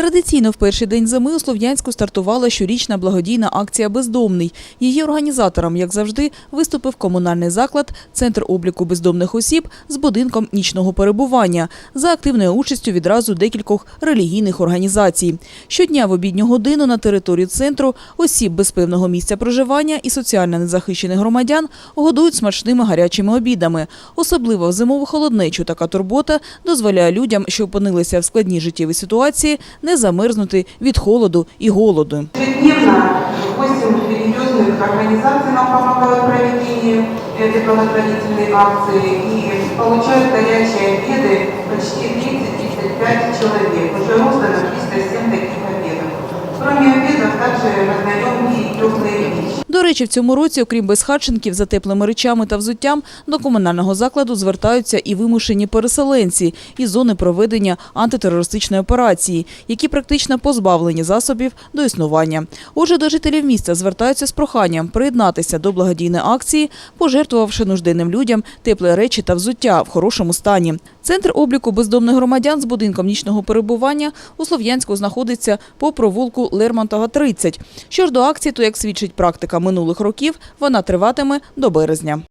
Традиційно в перший день зими у Слов'янську стартувала щорічна благодійна акція Бездомний. Її організатором, як завжди, виступив комунальний заклад Центр обліку бездомних осіб з будинком нічного перебування за активною участю відразу декількох релігійних організацій. Щодня в обідню годину на території центру осіб без певного місця проживання і соціально незахищених громадян годують смачними гарячими обідами. Особливо в зимову холоднечу така турбота дозволяє людям, що опинилися в складній життєвій ситуації, не замерзнути від холоду і голоду. Ежедневно 8 религиозных организаций нам помогают в проведении этой благотворительной акции и получают горячие обеды почти 30-35 человек. Уже роздано 307 таких обедов. Кроме обедов также раздаем и теплые вещи. До речі, в цьому році, окрім безхатченків, за теплими речами та взуттям, до комунального закладу звертаються і вимушені переселенці із зони проведення антитерористичної операції, які практично позбавлені засобів до існування. Отже, до жителів міста звертаються з проханням приєднатися до благодійної акції, пожертвувавши нужденним людям теплі речі та взуття в хорошому стані. Центр обліку бездомних громадян з будинком нічного перебування у Слов'янську знаходиться по провулку Лермонтова, 30. Що ж до акції, то, як свідчить практика минулих років, вона триватиме до березня.